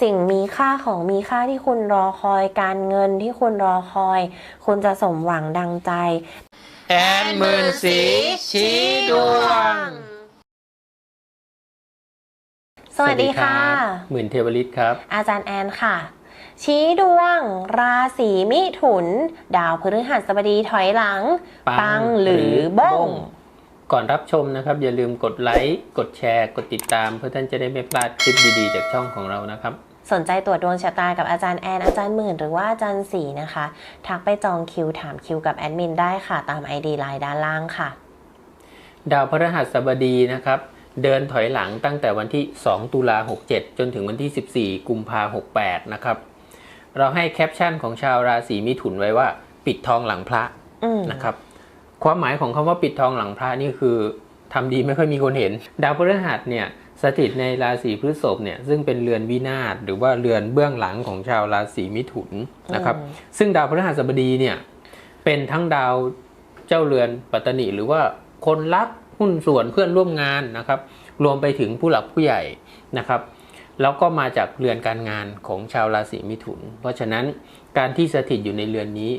สิ่งมีค่าของมีค่าที่คุณรอคอยการเงินที่คุณรอคอย คุณจะสมหวังดังใจ แอนหมื่นสีชี้ดวง สวัสดีค่ะรับหมื่นเทวฤทธิ์ครับ อาจารย์แอนค่ะชี้ดวง ราศีมิถุน ดาวพฤหัสบดีถอยหลัง ปังหรือบ้ง ก่อนรับชมนะครับ อย่าลืมกดไลค์กดแชร์ กดติดตาม เพื่อท่านจะได้ไม่พลาดคลิปดีๆ จากช่องของเรานะครับสนใจตรวจดวงชะตากับอาจารย์แอน อาจารย์หมื่น หรือว่าอาจารย์สีนะคะ ทักไปจองคิวถามคิวกับแอดมินได้ค่ะ ตาม ID ไลน์ด้านล่างค่ะ ดาวพฤหัสบดีนะครับ เดินถอยหลังตั้งแต่วันที่ 2 ตุลา67 จนถึงวันที่ 14 กุมภา68 นะครับ เราให้แคปชั่นของชาวราศีมิถุนไว้ว่า ปิดทองหลังพระอืมนะครับ ความหมายของคำว่าปิดทองหลังพระนี่คือทำดีไม่ค่อยมีคนเห็น ดาวพฤหัสเนี่ยสถิตในราศีพฤษภเนี่ยซึ่งเป็นเรือนวินาศหรือว่าเรือนเบื้องหลังของชาวราศีมิถุนนะครับอืมซึ่งดาวพฤหัสบดีเนี่ยเป็นทั้งดาวเจ้าเรือนปัตตนิหรือว่าคนรักหุ้นส่วนเพื่อนร่วมงานนะครับ รวมไปถึงผู้หลักผู้ใหญ่นะครับ แล้วก็มาจากเรือนการงานของชาวราศีมิถุน เพราะฉะนั้นการที่สถิตอยู่ในเรือนนี้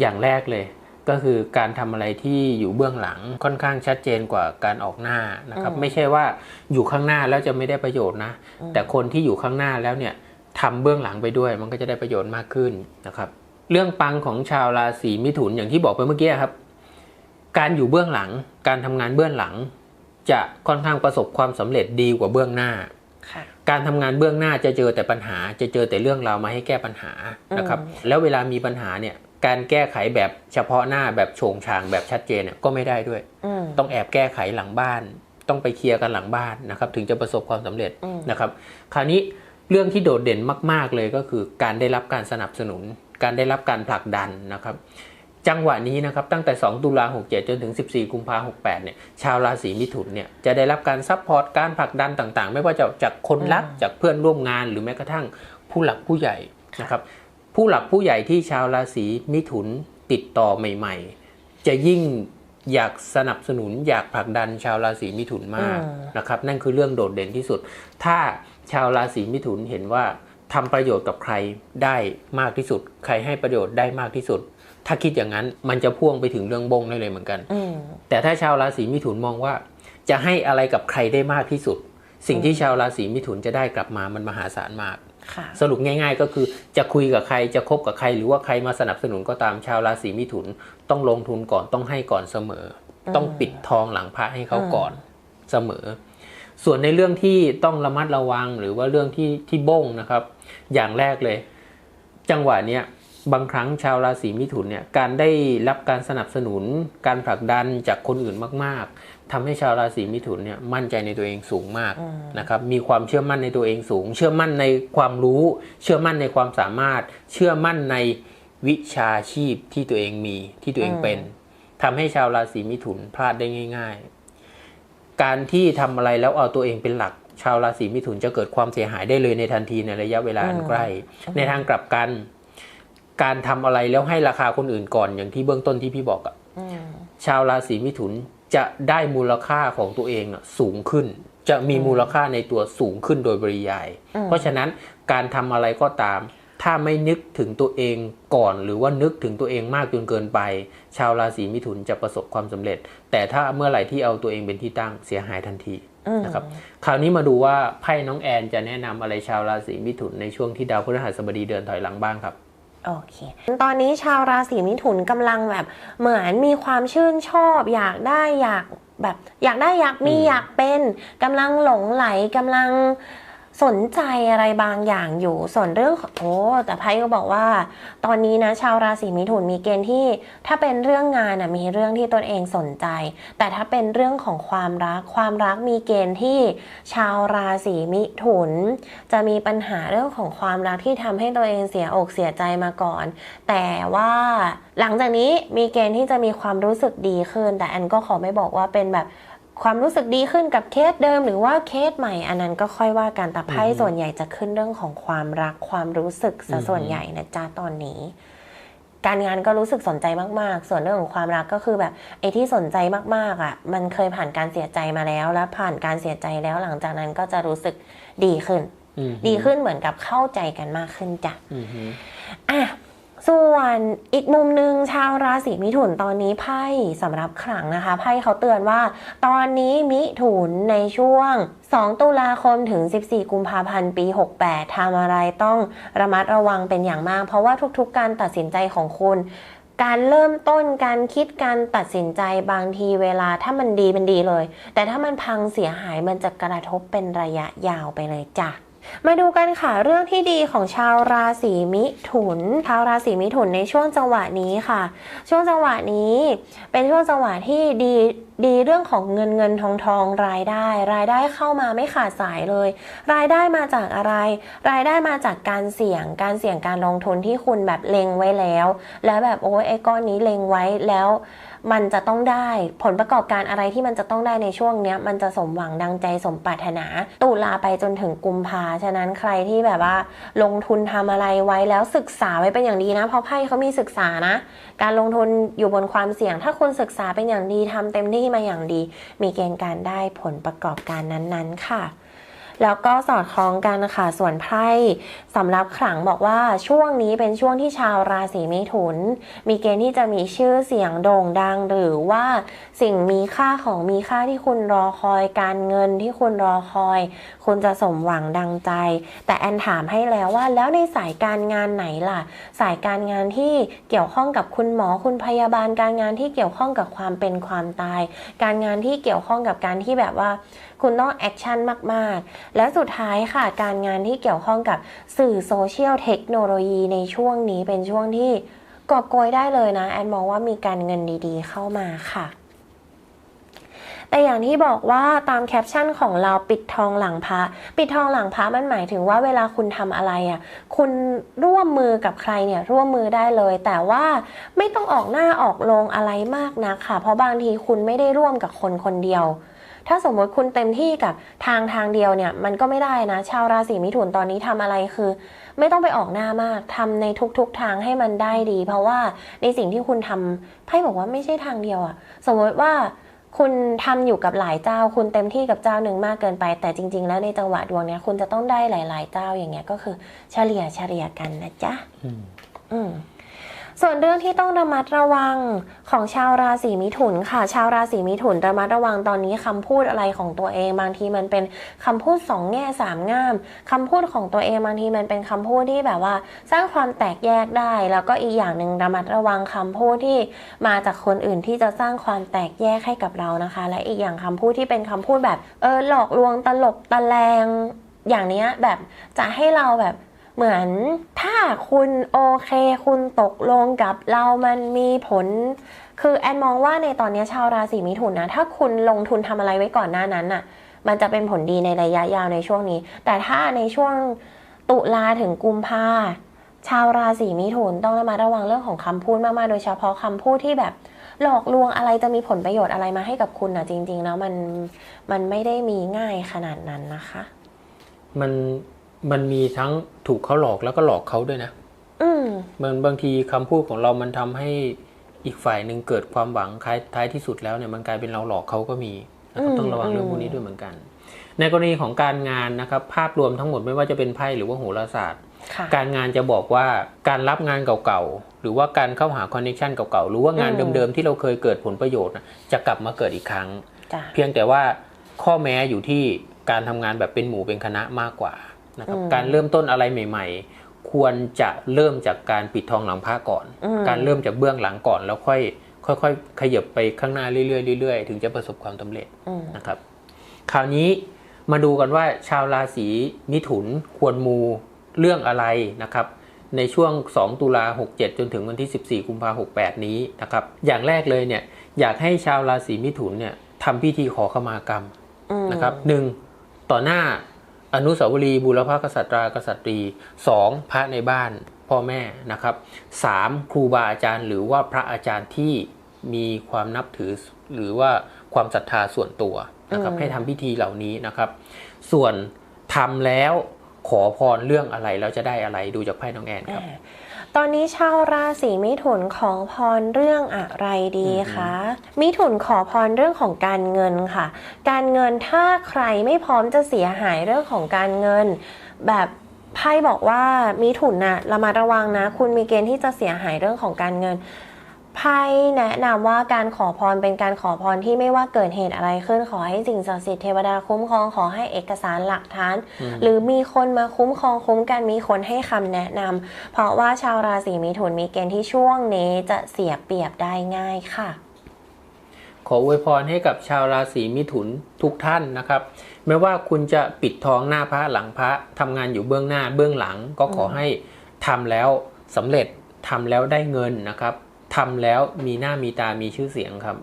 อย่างแรกเลย ก็คือการทำอะไรที่อยู่เบื้องหลังค่อนข้างชัดเจนกว่าการออกหน้านะครับอืมไม่ใช่ว่าอยู่ข้างหน้าแล้วจะไม่ได้ประโยชน์นะอืมแต่คนที่อยู่ข้างหน้าแล้วเนี่ยทำเบื้องหลังไปด้วย มันก็จะได้ประโยชน์มากขึ้นนะครับ เรื่องปังของชาวราศีมิถุนอย่างที่บอกไปเมื่อกี้ครับ การอยู่เบื้องหลัง การทำงานเบื้องหลัง จะค่อนข้างประสบความสำเร็จดีกว่าเบื้องหน้าค่ะการทำงานเบื้องหน้าจะเจอแต่ปัญหา จะเจอแต่เรื่องราวมาให้แก้ปัญหานะครับอืมแล้วเวลามีปัญหาเนี่ย การแก้ไขแบบเฉพาะหน้าแบบโฉงฉางแบบชัดเจนเนี่ยก็ไม่ได้ด้วยอืมต้องแอบแก้ไขหลังบ้าน ต้องไปเคลียร์กันหลังบ้านนะครับ ถึงจะประสบความสำเร็จอืมนะครับ คราวนี้เรื่องที่โดดเด่นมาก ๆเลยก็คือ การได้รับการสนับสนุน การได้รับการผลักดันนะครับ จังหวะนี้นะครับตั้งแต่ 2 ตุลา67 จนถึง 14 กุมภา68เนี่ยชาวราศีมิถุนเนี่ยจะได้รับการซัพพอร์ตการผลักดันต่างๆ ไม่ว่าจะจากคนรักอืมจากเพื่อนร่วมงานหรือแม้กระทั่งผู้หลักผู้ใหญ่นะครับ ผู้หลักผู้ใหญ่ที่ชาวราศีมิถุนติดต่อใหม่ ๆ จะยิ่งอยากสนับสนุนอยากผลักดันชาวราศีมิถุนมากอืมนะครับ นั่นคือเรื่องโดดเด่นที่สุด ถ้าชาวราศีมิถุนเห็นว่าทำประโยชน์กับใครได้มากที่สุด ใครให้ประโยชน์ได้มากที่สุด ถ้าคิดอย่างนั้นมันจะพ่วงไปถึงเรื่องบงได้เลยเหมือนกันอืมแต่ถ้าชาวราศีมิถุนมองว่า จะให้อะไรกับใครได้มากที่สุด สิ่งที่ชาวราศีมิถุนจะได้กลับมามันมหาศาลมากค่ะ สรุปง่าย ๆ ก็คือจะคุยกับใครจะคบกับใคร หรือว่าใครมาสนับสนุนก็ตามชาวราศีมิถุน ต้องลงทุนก่อนต้องให้ก่อนเสมออืมต้องปิดทองหลังพระให้เขาอืมก่อนเสมอ ส่วนในเรื่องที่ต้องระมัดระวังหรือว่าเรื่องที่ที่บ้งนะครับ อย่างแรกเลย จังหวะเนี้ย บางครั้งชาวราศีมิถุนเนี่ยการได้รับการสนับสนุน การผลักดันจากคนอื่นมาก ๆทำให้ชาวราศีมิถุนเนี่ยมั่นใจในตัวเองสูงมากอืมนะครับมีความเชื่อมั่นในตัวเองสูง เชื่อมั่นในความรู้ เชื่อมั่นในความสามารถ เชื่อมั่นในวิชาชีพที่ตัวเองมีที่ตัวเองเป็นทำให้ชาวราศีมิถุนพลาดได้ง่าย ๆ การที่ทำอะไรแล้วเอาตัวเองเป็นหลักชาวราศีมิถุนจะเกิดความเสียหายได้เลยในทันทีในระยะเวลาอันใกล้ ในทางกลับกัน การทำอะไรแล้วให้ราคาคนอื่นก่อนอย่างที่เบื้องต้นที่พี่บอกอะอืมชาวราศีมิถุนจะได้มูลค่าของตัวเองอะสูงขึ้น จะมีมูลค่าในตัวสูงขึ้นโดยปริยายอืมเพราะฉะนั้นการทำอะไรก็ตาม ถ้าไม่นึกถึงตัวเองก่อน หรือว่านึกถึงตัวเองมากจนเกินไป ชาวราศีมิถุนจะประสบความสำเร็จ แต่ถ้าเมื่อไหร่ที่เอาตัวเองเป็นที่ตั้งเสียหายทันทีอืมนะครับคราวนี้มาดูว่าไพ่น้องแอนจะแนะนำอะไรชาวราศีมิถุนในช่วงที่ดาวพฤหัสบดีเดินถอยหลังบ้างครับ โอเคตอนนี้ชาวราศีมิถุนกำลังแบบเหมือนมีความชื่นชอบ อยากได้อยากแบบ อยากได้อยากมีอืมอยากเป็นกำลังหลงไหลกำลัง สนใจอะไรบางอย่างอยู่ ส่วนเรื่องโอ้แต่ไพ่ก็บอกว่า ตอนนี้นะชาวราศีมิถุนมีเกณฑ์ที่ ถ้าเป็นเรื่องงานนะมีเรื่องที่ตนเองสนใจ แต่ถ้าเป็นเรื่องของความรักความรักมีเกณฑ์ที่ชาวราศีมิถุน จะมีปัญหาเรื่องของความรักที่ทำให้ตัวเองเสียอกเสียใจมาก่อน แต่ว่าหลังจากนี้มีเกณฑ์ที่จะมีความรู้สึกดีขึ้น แต่แอนก็ขอไม่บอกว่าเป็นแบบ ความรู้สึกดีขึ้นกับเคสเดิม หรือว่าเคสใหม่อันนั้นก็ค่อยว่ากันแต่ไพ่อือฮึส่วนใหญ่จะขึ้นเรื่องของความรักความรู้สึกซะอือฮึส่วนใหญ่นะจ๊ะตอนนี้ การงานก็รู้สึกสนใจมากๆ ส่วนเรื่องของความรักก็คือแบบไอ้ที่สนใจมากๆอะ มันเคยผ่านการเสียใจมาแล้ว แล้วผ่านการเสียใจแล้วหลังจากนั้นก็จะรู้สึกดีขึ้นอืมดีขึ้นเหมือนกับเข้าใจกันมากขึ้นจ้ะอืมฮึอะ ส่วนอีกมุมหนึ่งชาวราศีมิถุนตอนนี้ไพ่สำหรับขลังนะคะไพ่เขาเตือนว่า ตอนนี้มิถุนในช่วง 2 ตุลาคมถึง 14 กุมภาพันธ์ปี 68ทำอะไรต้องระมัดระวังเป็นอย่างมาก เพราะว่าทุกๆ การตัดสินใจของคุณการเริ่มต้นการคิดการตัดสินใจบางทีเวลาถ้ามันดีมันดีเลย แต่ถ้ามันพังเสียหายมันจะกระทบเป็นระยะยาวไปเลยจ้ะ มาดูกันค่ะเรื่องที่ดีของชาวราศีมิถุน ชาวราศีมิถุนในช่วงจังหวะนี้ค่ะ ช่วงจังหวะนี้ เป็นช่วงจังหวะที่ดีดีเรื่องของเงินเงินทองทองรายได้ รายได้เข้ามาไม่ขาดสายเลย รายได้มาจากอะไร รายได้มาจากการเสี่ยงการเสี่ยงการลงทุนที่คุณแบบเล็งไว้แล้ว แล้วแบบโอ้ยไอ้ก้อนนี้เล็งไว้แล้ว มันจะต้องได้ผลประกอบการอะไรที่มันจะต้องได้ในช่วงเนี้ยมันจะสมหวังดังใจสมปรารถนา ตุลาไปจนถึงกุมภาฉะนั้นใครที่แบบว่า ลงทุนทำอะไรไว้แล้วศึกษาไว้เป็นอย่างดีนะ เพราะไพ่เขามีศึกษานะ การลงทุนอยู่บนความเสี่ยง ถ้าคุณศึกษาเป็นอย่างดีทำเต็มที่มาอย่างดี มีเกณฑ์การได้ผลประกอบการนั้นๆ ค่ะ แล้วก็สอดคล้องกันค่ะส่วนไพ่สำหรับขลังบอกว่าช่วงนี้เป็นช่วงที่ชาวราศีเมถุน มีเกณฑ์ที่จะมีชื่อเสียงโด่งดัง หรือว่าสิ่งมีค่าของมีค่าที่คุณรอคอยการเงินที่คุณรอคอย คุณจะสมหวังดังใจ แต่แอนถามให้แล้วว่าแล้วในสายการงานไหนล่ะ สายการงานที่เกี่ยวข้องกับคุณหมอคุณพยาบาลการงานที่เกี่ยวข้องกับความเป็นความตาย การงานที่เกี่ยวข้องกับการที่แบบว่า คุณต้องแอคชั่นมาก ๆและสุดท้ายค่ะการงานที่เกี่ยวข้องกับสื่อโซเชียลเทคโนโลยีในช่วงนี้เป็นช่วงที่กอบโกยได้เลยนะ แอนมองว่ามีการเงินดีๆ เข้ามาค่ะแต่อย่างที่บอกว่าตามแคปชั่นของเราปิดทองหลังพระปิดทองหลังพระมันหมายถึงว่าเวลาคุณทำอะไรอะคุณร่วมมือกับใครเนี่ยร่วมมือได้เลย แต่ว่าไม่ต้องออกหน้าออกโรงอะไรมากนะค่ะ เพราะบางทีคุณไม่ได้ร่วมกับคนคนเดียว ถ้าสมมติคุณเต็มที่กับทางทางเดียวเนี่ยมันก็ไม่ได้นะ ชาวราศีมิถุนตอนนี้ทำอะไรคือ ไม่ต้องไปออกหน้ามากทำในทุกๆทางให้มันได้ดี เพราะว่าในสิ่งที่คุณทำไพ่บอกว่าไม่ใช่ทางเดียวอะสมมติว่าคุณทำอยู่กับหลายเจ้า คุณเต็มที่กับเจ้าหนึ่งมากเกินไป แต่จริง ๆ แล้วในจังหวะดวงเนี้ยคุณจะต้องได้หลาย ๆ เจ้าอย่างเงี้ยก็คือเฉลี่ยเฉลี่ยกันนะจ๊ะอืมอืม ส่วนเรื่องที่ต้องระมัดระวังของชาวราศีมิถุนค่ะ ชาวราศีมิถุนระมัดระวังตอนนี้คำพูดอะไรของตัวเอง บางทีมันเป็นคำพูดสองแง่สามง่ามคำพูดของตัวเองบางทีมันเป็นคำพูดที่แบบว่า สร้างความแตกแยกได้ แล้วก็อีกอย่างหนึ่งระมัดระวังคำพูดที่มาจากคนอื่นที่จะสร้างความแตกแยกให้กับเรานะคะ และอีกอย่างคำพูดที่เป็นคำพูดแบบเออหลอกลวงตลบตะแลงอย่างเนี้ยแบบจะให้เราแบบ เหมือนถ้าคุณโอเค คุณตกลงกับเรามันมีผล คือแอนมองว่าในตอนนี้ชาวราศีมิถุนนะ ถ้าคุณลงทุนทำอะไรไว้ก่อนหน้านั้นน่ะ มันจะเป็นผลดีในระยะยาวในช่วงนี้ แต่ถ้าในช่วงตุลาถึงกุมภาชาวราศีมิถุนต้องระมัดระวังเรื่องของคำพูดมากๆ โดยเฉพาะคำพูดที่แบบหลอกลวงอะไรจะมีผลประโยชน์อะไรมาให้กับคุณนะจริง ๆ แล้วมันมันไม่ได้มีง่ายขนาดนั้นนะคะ มัน มันมีทั้งถูกเขาหลอกแล้วก็หลอกเขาด้วยนะอืมมันบางทีคำพูดของเรามันทำให้อีกฝ่ายหนึ่งเกิดความหวังท้ายท้ายที่สุดแล้วเนี่ยมันกลายเป็นเราหลอกเขาก็มีนะครับอืมต้องระวังเรื่องพวกนี้ด้วยเหมือนกัน ในกรณีของการงานนะครับ ภาพรวมทั้งหมดไม่ว่าจะเป็นไพ่หรือว่าโหราศาสตร์ค่ะการงานจะบอกว่าการรับงานเก่าๆ หรือว่าการเข้าหาคอนเนคชันเก่าๆ หรือว่างานอืมเดิมๆ ที่เราเคยเกิดผลประโยชน์น่ะจะกลับมาเกิดอีกครั้งจ้ะเพียงแต่ว่าข้อแม้อยู่ที่การทำงานแบบเป็นหมู่เป็นคณะมากกว่า นะครับอืมการเริ่มต้นอะไรใหม่ ๆ ควรจะเริ่มจากการปิดทองหลังพระก่อนอืมการเริ่มจากเบื้องหลังก่อนแล้วค่อยค่อยๆขยับไปข้างหน้าเรื่อยๆเรื่อยๆถึงจะประสบความสำเร็จอืมนะครับคราวนี้มาดูกันว่าชาวราศีมิถุนควรมูเรื่องอะไรนะครับ ในช่วง 2 ตุลา 67 จนถึงวันที่ 14 กุมภาพันธ์68 นี้นะครับ อย่างแรกเลยเนี่ยอยากให้ชาวราศีมิถุนเนี่ยทำพิธีขอขมากรรมอืมนะครับหนึ่งต่อหน้า อนุสาวรีย์บุรพกษัตรากษัตรีสองพระในบ้านพ่อแม่นะครับสามครูบาอาจารย์ หรือว่าพระอาจารย์ที่มีความนับถือหรือว่าความศรัทธาส่วนตัวนะครับอืมให้ทำพิธีเหล่านี้นะครับ ส่วนทำแล้ว ขอพรเรื่องอะไรแล้วจะได้อะไรดูจากไพ่น้องแอนครับอ่าตอนนี้ชาวราศีมิถุนขอพรเรื่องอะไรดีคะมิถุนขอพรเรื่องของการเงินค่ะ การเงินถ้าใครไม่พร้อมจะเสียหายเรื่องของการเงิน แบบไพ่บอกว่ามีถุนน่ะระมัดระวังนะ คุณมีเกณฑ์ที่จะเสียหายเรื่องของการเงิน ไพ่แนะนำว่าการขอพรเป็นการขอพรที่ไม่ว่าเกิดเหตุอะไรขึ้น ขอให้สิ่งศักดิ์สิทธิ์เทวดาคุ้มครองขอให้เอกสารหลักฐานอืมหรือมีคนมาคุ้มครองคุ้มกันมีคนให้คำแนะนำเพราะว่าชาวราศีมิถุนมีเกณฑ์ที่ช่วงนี้จะเสียเปรียบได้ง่ายค่ะ ขออวยพรให้กับชาวราศีมิถุนทุกท่านนะครับ ไม่ว่าคุณจะปิดทองหน้าพระหลังพระทำงานอยู่เบื้องหน้าเบื้องหลัง ก็ขอให้ทำแล้วสำเร็จทำแล้วได้เงินนะครับ ทำแล้วมีหน้ามีตามีชื่อเสียงครับ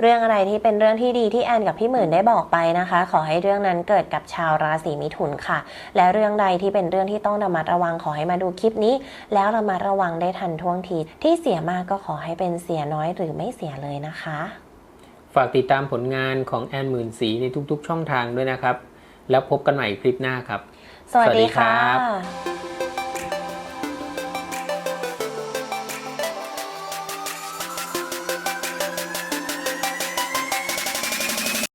เรื่องอะไรที่เป็นเรื่องที่ดีที่แอนกับพี่หมื่นได้บอกไปนะคะ ขอให้เรื่องนั้นเกิดกับชาวราศีมิถุนค่ะ และเรื่องใดที่เป็นเรื่องที่ต้องระมัดระวังขอให้มาดูคลิปนี้ แล้วระมัดระวังได้ทันท่วงที ที่เสียมากก็ขอให้เป็นเสียน้อยหรือไม่เสียเลยนะคะ ฝากติดตามผลงานของแอนหมื่นสีในทุกๆ ช่องทางด้วยนะครับ แล้วพบกันใหม่คลิปหน้าครับ สวัสดีสวัสดีครัค่ะบ